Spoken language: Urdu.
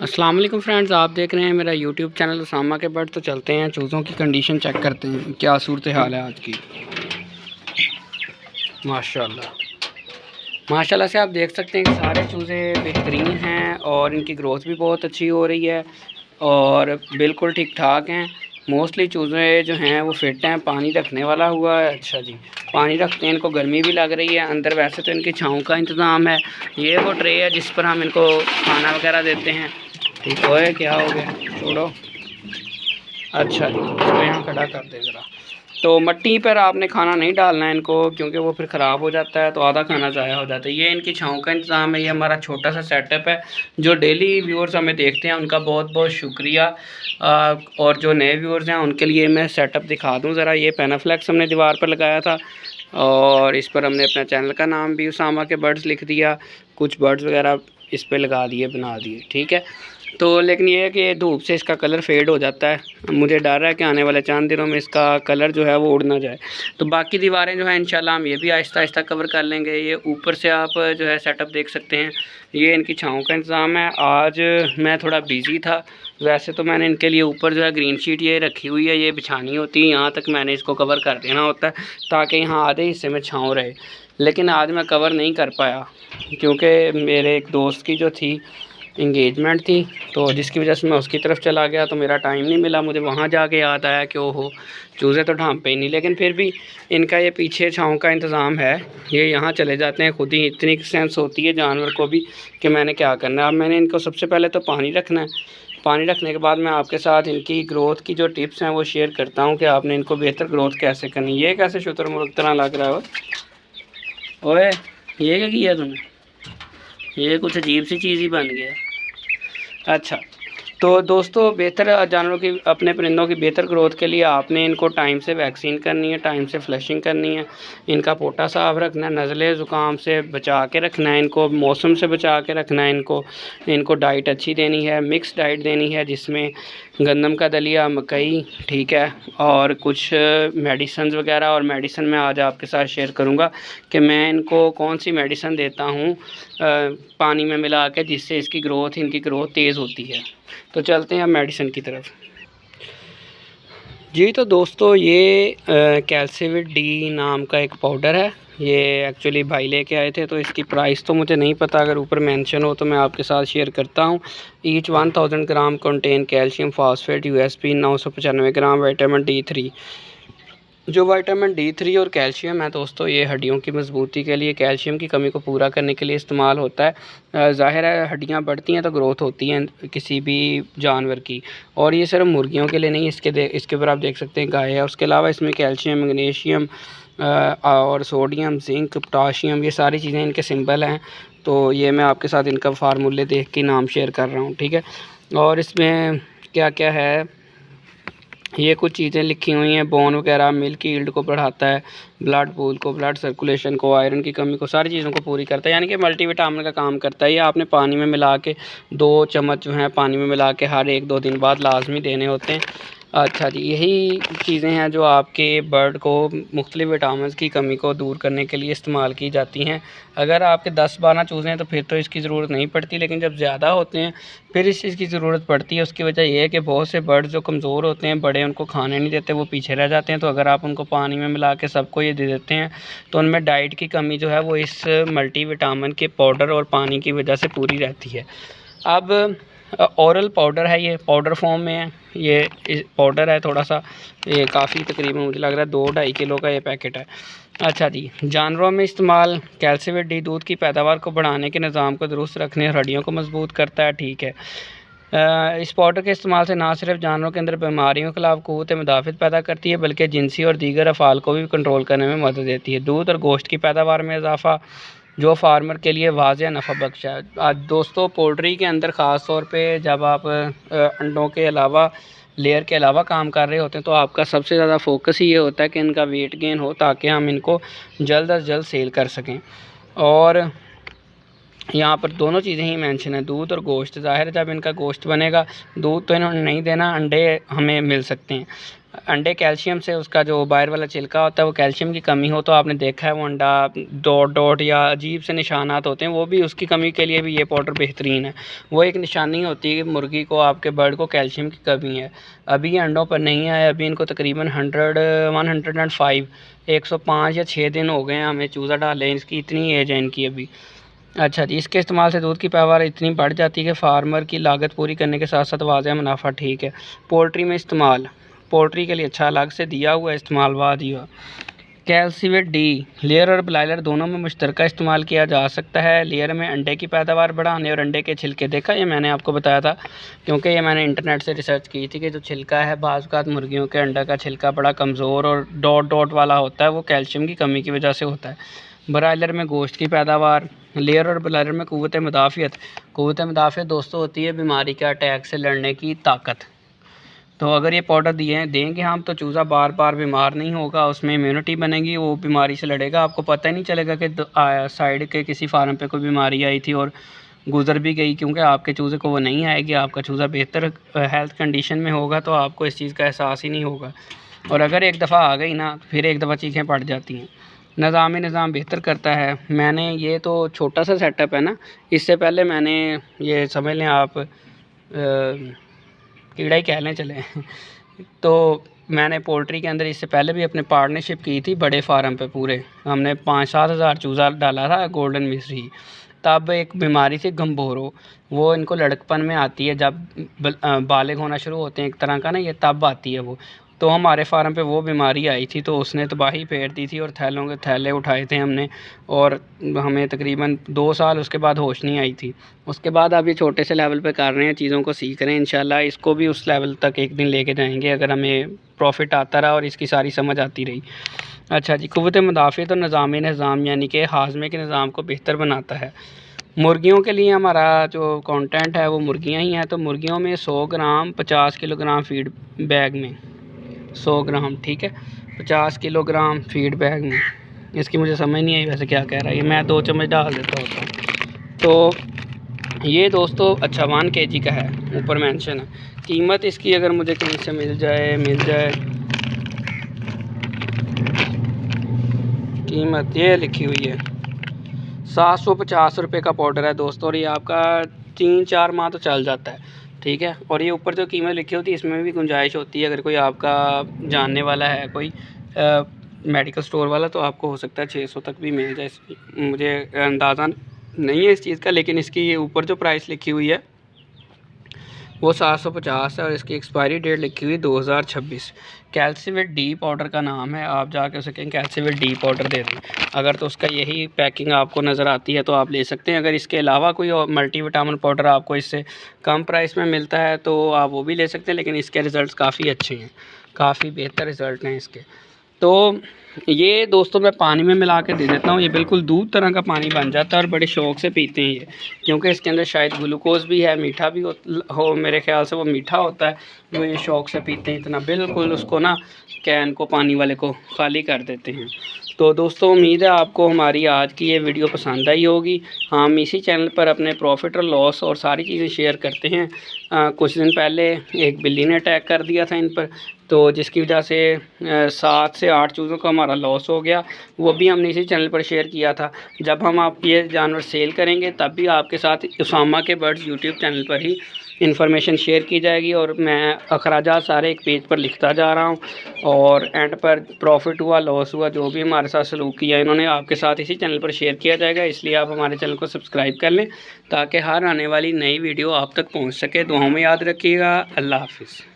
السلام علیکم فرینڈز، آپ دیکھ رہے ہیں میرا یوٹیوب چینل اسامہ کے برڈ تو چلتے ہیں، چوزوں کی کنڈیشن چیک کرتے ہیں، کیا صورتحال ہے آج کی۔ ماشاء اللہ ماشاء اللہ سے آپ دیکھ سکتے ہیں کہ سارے چوزے بہترین ہیں اور ان کی گروتھ بھی بہت اچھی ہو رہی ہے اور بالکل ٹھیک ٹھاک ہیں۔ موسٹلی چوزے جو ہیں وہ فٹ ہیں، پانی رکھنے والا ہوا ہے۔ اچھا جی پانی رکھتے ہیں، ان کو گرمی بھی لگ رہی ہے۔ اندر ویسے تو ان کی چھاؤں کا انتظام ہے۔ یہ وہ ٹرے ہے جس پر ہم ان کو کھانا وغیرہ دیتے ہیں۔ ٹھیک ہوئے، کیا ہو گیا؟ چھوڑو۔ اچھا جی اس کو یہاں کھڑا کر دے ذرا۔ تو مٹی پر آپ نے کھانا نہیں ڈالنا ہے ان کو، کیونکہ وہ پھر خراب ہو جاتا ہے، تو آدھا کھانا ضائع ہو جاتا ہے۔ یہ ان کی چھاؤں کا انتظام ہے، یہ ہمارا چھوٹا سا سیٹ اپ ہے۔ جو ڈیلی ویورز ہمیں دیکھتے ہیں، ان کا بہت بہت شکریہ۔ اور جو نئے ویورز ہیں، ان کے لیے میں سیٹ اپ دکھا دوں ذرا۔ یہ پینافلیکس ہم نے دیوار پر لگایا تھا۔ اور اس پر ہم نے اپنا چینل کا نام بھی اسامہ کے برڈز لکھ دیا۔ کچھ برڈز وغیرہ اس پہ لگا دیے، بنا دیے۔ ٹھیک ہے؟ تو لیکن یہ ہے کہ دھوپ سے اس کا کلر فیڈ ہو جاتا ہے۔ مجھے ڈر ہے کہ آنے والے چاند دنوں میں اس کا کلر جو ہے وہ اڑ نہ جائے۔ تو باقی دیواریں جو ہیں انشاءاللہ ہم یہ بھی آہستہ آہستہ کور کر لیں گے۔ یہ اوپر سے آپ جو ہے سیٹ اپ دیکھ سکتے ہیں۔ یہ ان کی چھاؤں کا انتظام ہے۔ آج میں تھوڑا بیزی تھا۔ ویسے تو میں نے ان کے لیے اوپر جو ہے گرین شیٹ یہ رکھی ہوئی ہے۔ یہ بچھانی ہوتی ہے یہاں تک میں نے اس کو کور کر دینا ہوتا ہے تاکہ یہاں آدھے حصے میں چھاؤں رہے۔ لیکن آج میں کور نہیں کر پایا۔ کیونکہ میرے ایک دوست کی جو تھی انگیجمنٹ تھی، تو جس کی وجہ سے میں اس کی طرف چلا گیا، تو میرا ٹائم نہیں ملا۔ مجھے وہاں جا کے یاد آیا کہ وہ ہو چوزے تو ڈھانپ پہ ہی نہیں، لیکن پھر بھی ان کا یہ پیچھے چھاؤں کا انتظام ہے۔ یہ یہاں چلے جاتے ہیں، خود ہی اتنی سینس ہوتی ہے جانور کو بھی کہ میں نے کیا کرنا ہے۔ اب میں نے ان کو سب سے پہلے تو پانی رکھنا ہے۔ پانی رکھنے کے بعد میں آپ کے ساتھ ان کی گروتھ کی جو ٹپس ہیں وہ شیئر کرتا ہوں کہ آپ نے ان کو بہتر گروتھ کیسے کرنی یہ کیسے شتر مرغ طرح لگ رہا ہے اوے یہ کیا کیا تم نے؟ یہ کچھ عجیب سی چیز ہی بن گیا۔ اچھا۔ تو دوستو، بہتر جانوروں کی اپنے پرندوں کی بہتر گروتھ کے لیے آپ نے ان کو ٹائم سے ویکسین کرنی ہے، ٹائم سے فلیشنگ کرنی ہے۔ ان کا پوٹا صاف رکھنا ہے، نزلے زکام سے بچا کے رکھنا ہے، ان کو موسم سے بچا کے رکھنا ہے، ان کو ان کو ڈائٹ اچھی دینی ہے، مکس ڈائٹ دینی ہے، جس میں گندم کا دلیا، مکئی، ٹھیک ہے، اور کچھ میڈیسنز وغیرہ۔ اور میڈیسن میں آج آپ کے ساتھ شیئر کروں گا کہ میں ان کو کون سی میڈیسن دیتا ہوں۔ پانی میں ملا کے جس سے اس کی گروتھ، ان کی گروتھ تیز ہوتی ہے۔ تو چلتے ہیں اب میڈیسن کی طرف۔ جی تو دوستو، یہ کیلسیوٹ ڈی نام کا ایک پاؤڈر ہے۔ یہ ایکچولی بھائی لے کے آئے تھے، تو اس کی پرائس تو مجھے نہیں پتہ اگر اوپر مینشن ہو تو میں آپ کے ساتھ شیئر کرتا ہوں۔ Each one thousand gram contain calcium phosphate U S P, نو سو پچانوے گرام وائٹامن ڈی تھری۔ جو وائٹامن ڈی تھری اور کیلشیم ہے، دوستو، یہ ہڈیوں کی مضبوطی کے لیے، کیلشیم کی کمی کو پورا کرنے کے لیے استعمال ہوتا ہے۔ ظاہر ہے، ہڈیاں بڑھتی ہیں تو گروتھ ہوتی ہیں کسی بھی جانور کی۔ اور یہ صرف مرغیوں کے لیے نہیں، اس کے اس کے اوپر آپ دیکھ سکتے ہیں گائے ہے۔ اس کے علاوہ اس میں کیلشیم مگنیشیم اور سوڈیم، زنک، پوٹاشیم، یہ ساری چیزیں ان کے سمبل ہیں۔ تو یہ میں آپ کے ساتھ ان کا فارمولے دیکھ کے نام شیئر کر رہا ہوں، ٹھیک ہے۔ اور اس میں کیا کیا ہے؟ یہ کچھ چیزیں لکھی ہوئی ہیں بون وغیرہ ملک ایلڈ کو بڑھاتا ہے بلڈ پول کو بلڈ سرکولیشن کو آئرن کی کمی کو، ساری چیزوں کو پوری کرتا ہے یعنی کہ ملٹی وٹامن کا کام کرتا ہے۔ یہ آپ نے پانی میں ملا کے دو چمچ جو ہیں، پانی میں ملا کے ہر ایک دو دن بعد لازمی دینے ہوتے ہیں۔ اچھا جی یہی چیزیں ہیں جو آپ کے برڈ کو، مختلف وٹامنس کی کمی کو دور کرنے کے لیے استعمال کی جاتی ہیں۔ اگر آپ کے دس بارہ چوزیں ہیں تو پھر تو اس کی ضرورت نہیں پڑتی، لیکن جب زیادہ ہوتے ہیں پھر اس چیز کی ضرورت پڑتی ہے۔ اس کی وجہ یہ ہے کہ بہت سے برڈ جو کمزور ہوتے ہیں، بڑے ان کو کھانے نہیں دیتے، وہ پیچھے رہ جاتے ہیں۔ تو اگر آپ ان کو پانی میں ملا کے سب کو یہ دے دیتے ہیں، تو ان میں ڈائٹ کی کمی جو ہے وہ اس ملٹی وٹامن کے پاؤڈر اور پانی کی وجہ سے پوری رہتی ہے۔ اب اورل پاؤڈر ہے یہ پاؤڈر فارم میں ہے، یہ پاؤڈر ہے تھوڑا سا، یہ کافی تقریباً مجھے لگ رہا ہے دو ڈھائی کلو کا یہ پیکٹ ہے۔ اچھا جی جانوروں میں استعمال کیلسیویٹ ڈی دودھ کی پیداوار کو بڑھانے کے نظام کو درست رکھنے اور ہڈیوں کو مضبوط کرتا ہے، ٹھیک ہے۔ اس پاؤڈر کے استعمال سے نہ صرف جانوروں کے اندر بیماریوں کے خلاف قوت مدافعت پیدا کرتی ہے، بلکہ جنسی اور دیگر افعال کو بھی کنٹرول کرنے میں مدد دیتی ہے۔ دودھ اور گوشت کی پیداوار میں اضافہ جو فارمر کے لیے واضح نفع بخش ہے۔ آج دوستوں پولٹری کے اندر خاص طور پہ جب آپ انڈوں کے علاوہ، لیئر کے علاوہ کام کر رہے ہوتے ہیں تو آپ کا سب سے زیادہ فوکس ہی یہ ہوتا ہے کہ ان کا ویٹ گین ہو تاکہ ہم ان کو جلد از جلد سیل کر سکیں۔ اور یہاں پر دونوں چیزیں ہی مینشن ہیں، دودھ اور گوشت۔ ظاہر جب ان کا گوشت بنے گا، دودھ تو انہوں نے نہیں دینا، انڈے ہمیں مل سکتے ہیں۔ انڈے کیلشیم سے اس کا جو باہر والا چلکا ہوتا ہے، وہ کیلشیم کی کمی ہو تو آپ نے دیکھا ہے، وہ انڈا ڈوٹ ڈوٹ یا عجیب سے نشانات ہوتے ہیں، وہ بھی اس کی کمی کے لیے بھی یہ پاؤڈر بہترین ہے۔ وہ ایک نشانی ہوتی ہے کہ مرغی کو، آپ کے برڈ کو کیلشیم کی کمی ہے۔ ابھی یہ انڈوں پر نہیں آئے ابھی ان کو تقریباً hundred, one hundred and five, ایک سو پانچ یا چھ دن ہو گئے ہیں، ہمیں چوزا ڈالے اس کی اتنی ایج ہے ان کی ابھی۔ اچھا جی اس کے استعمال سے دودھ کی پیداوار اتنی بڑھ جاتی ہے کہ فارمر کی لاگت پوری کرنے کے ساتھ ساتھ واضح منافع ٹھیک ہے۔ پولٹری میں استعمال۔ پولٹری کے لیے اچھا الگ سے دیا ہوا استعمال واد ہوا کیلسیویٹ ڈی، لیئر اور بلائلر دونوں میں مشترکہ استعمال کیا جا سکتا ہے۔ لیئر میں انڈے کی پیداوار بڑھانے اور انڈے کے چھلکے دیکھا، یہ میں نے آپ کو بتایا تھا، کیونکہ یہ میں نے انٹرنیٹ سے ریسرچ کی تھی کہ جو چھلکا ہے، بعض اوقات مرغیوں کے انڈا کا چھلکا بڑا کمزور اور ڈاٹ ڈاٹ والا ہوتا ہے، وہ کیلشیم کی کمی کی وجہ سے ہوتا ہے۔ برائلر میں گوشت کی پیداوار، لیئر اور بلائلر میں قوت مدافعت۔ قوت مدافعت دوستوں ہوتی ہے بیماری کے اٹیک سے لڑنے کی طاقت۔ تو اگر یہ پاؤڈر دیے ہیں، دیں گے ہم تو چوزا بار بار بیمار نہیں ہوگا، اس میں امیونٹی بنے گی، وہ بیماری سے لڑے گا، آپ کو پتہ ہی نہیں چلے گا کہ سائڈ کے کسی فارم پہ کوئی بیماری آئی تھی اور گزر بھی گئی، کیونکہ آپ کے چوزے کو وہ نہیں آئے گی، آپ کا چوزا بہتر ہیلتھ کنڈیشن میں ہوگا تو آپ کو اس چیز کا احساس ہی نہیں ہوگا۔ اور اگر ایک دفعہ آ گئی نا، پھر ایک دفعہ چیخیں پڑ جاتی ہیں۔ نظام نظام بہتر کرتا ہے۔ میں نے یہ تو چھوٹا سا سیٹ اپ ہے نا، اس سے پہلے میں نے یہ سمجھ لیں آپ کیڑا ہی کہہ لیں چلیں تو میں نے پولٹری کے اندر اس سے پہلے بھی اپنے پارٹنرشپ کی تھی بڑے فارم پہ پورے ہم نے پانچ سات ہزار چوزا ڈالا تھا گولڈن مصری تب ایک بیماری تھی گمبورو وہ ان کو لڑکپن میں آتی ہے جب بالغ ہونا شروع ہوتے ہیں ایک طرح کا نا یہ تب آتی ہے وہ تو ہمارے فارم پہ وہ بیماری آئی تھی تو اس نے تباہی پھیر دی تھی اور تھیلوں کے تھیلے اٹھائے تھے ہم نے اور ہمیں تقریباً دو سال اس کے بعد ہوش نہیں آئی تھی۔ اس کے بعد اب یہ چھوٹے سے لیول پہ کر رہے ہیں، چیزوں کو سیکھ رہے ہیں، انشاءاللہ اس کو بھی اس لیول تک ایک دن لے کے جائیں گے اگر ہمیں پروفٹ آتا رہا اور اس کی ساری سمجھ آتی رہی۔ اچھا جی قوت مدافعت اور نظام نظام یعنی کہ ہاضمے کے نظام کو بہتر بناتا ہے۔ مرغیوں کے لیے ہمارا جو کانٹینٹ ہے وہ مرغیاں ہی ہیں، تو مرغیوں میں سو گرام، پچاس کلو گرام فیڈ بیگ میں۔ سو گرام، ٹھیک ہے؟ پچاس کلو گرام فیڈ بیگ میں۔ اس کی مجھے سمجھ نہیں آئی ویسے کیا کہہ رہا ہے۔ یہ میں دو چمچ ڈال دیتا ہوتا ہوں۔ تو یہ دوستو اچھا ون کے جی کا ہے، اوپر مینشن ہے۔ قیمت اس کی اگر مجھے کہیں سے مل جائے مل جائے۔ قیمت یہ لکھی ہوئی ہے۔ سات سو پچاس روپے کا پاؤڈر ہے دوستو، اور یہ آپ کا تین چار ماہ تو چل جاتا ہے۔ ٹھیک ہے۔ اور یہ اوپر جو قیمت لکھی ہوتی ہے، اس میں بھی گنجائش ہوتی ہے۔ اگر کوئی آپ کا جاننے والا ہے، کوئی میڈیکل اسٹور والا، تو آپ کو ہو سکتا ہے چھ سو تک بھی مل جائے۔ مجھے اندازہ نہیں ہے اس چیز کا، لیکن اس کی اوپر جو پرائس لکھی ہوئی ہے، وہ سات سو پچاس ہے اور اس کی ایکسپائری ڈیٹ لکھی ہوئی دو ہزار چھبیس۔ کیلسیویٹ ڈی پاؤڈر کا نام ہے، آپ جا کے اسے کہیں کیلسیویٹ ڈی پاؤڈر دے دیں۔ اگر تو اس کا یہی پیکنگ آپ کو نظر آتی ہے تو آپ لے سکتے ہیں۔ اگر اس کے علاوہ کوئی ملٹی وٹامن پاؤڈر آپ کو اس سے کم پرائس میں ملتا ہے تو آپ وہ بھی لے سکتے ہیں، لیکن اس کے ریزلٹس کافی اچھے ہیں۔ کافی بہتر ریزلٹ ہیں اس کے۔ تو یہ دوستوں میں پانی میں ملا کے دے دیتا ہوں، یہ بالکل دودھ طرح کا پانی بن جاتا ہے اور بڑے شوق سے پیتے ہیں یہ۔ کیونکہ اس کے اندر شاید گلوکوز بھی ہے، میٹھا بھی ہو میرے خیال سے وہ میٹھا ہوتا ہے، وہ یہ شوق سے پیتے ہیں، اتنا بالکل اس کو نا کین کو پانی والے کو خالی کر دیتے ہیں۔ تو دوستوں امید ہے آپ کو ہماری آج کی یہ ویڈیو پسند آئی ہوگی۔ ہاں، ہم اسی چینل پر اپنے پروفٹ اور لاس اور ساری چیزیں شیئر کرتے ہیں۔ کچھ دن پہلے ایک بلی نے اٹیک کر دیا تھا ان پر۔ تو جس کی وجہ سے سات سے آٹھ چوزوں کا ہمارا لاس ہو گیا۔ وہ بھی ہم نے اسی چینل پر شیئر کیا تھا۔ جب ہم آپ یہ جانور سیل کریں گے، تب بھی آپ کے ساتھ اسامہ کے برڈز یوٹیوب چینل پر ہی انفارمیشن شیئر کی جائے گی اور میں اخراجات سارے ایک پیج پر لکھتا جا رہا ہوں اور اینڈ پر پروفٹ ہوا لاس ہوا، جو بھی ہمارے ساتھ سلوک کیا انہوں نے، آپ کے ساتھ اسی چینل پر شیئر کیا جائے گا، اس لیے آپ ہمارے چینل کو سبسکرائب کر لیں تاکہ ہر آنے والی نئی ویڈیو آپ تک پہنچ سکے، دعاؤں میں یاد رکھیے گا، اللہ حافظ۔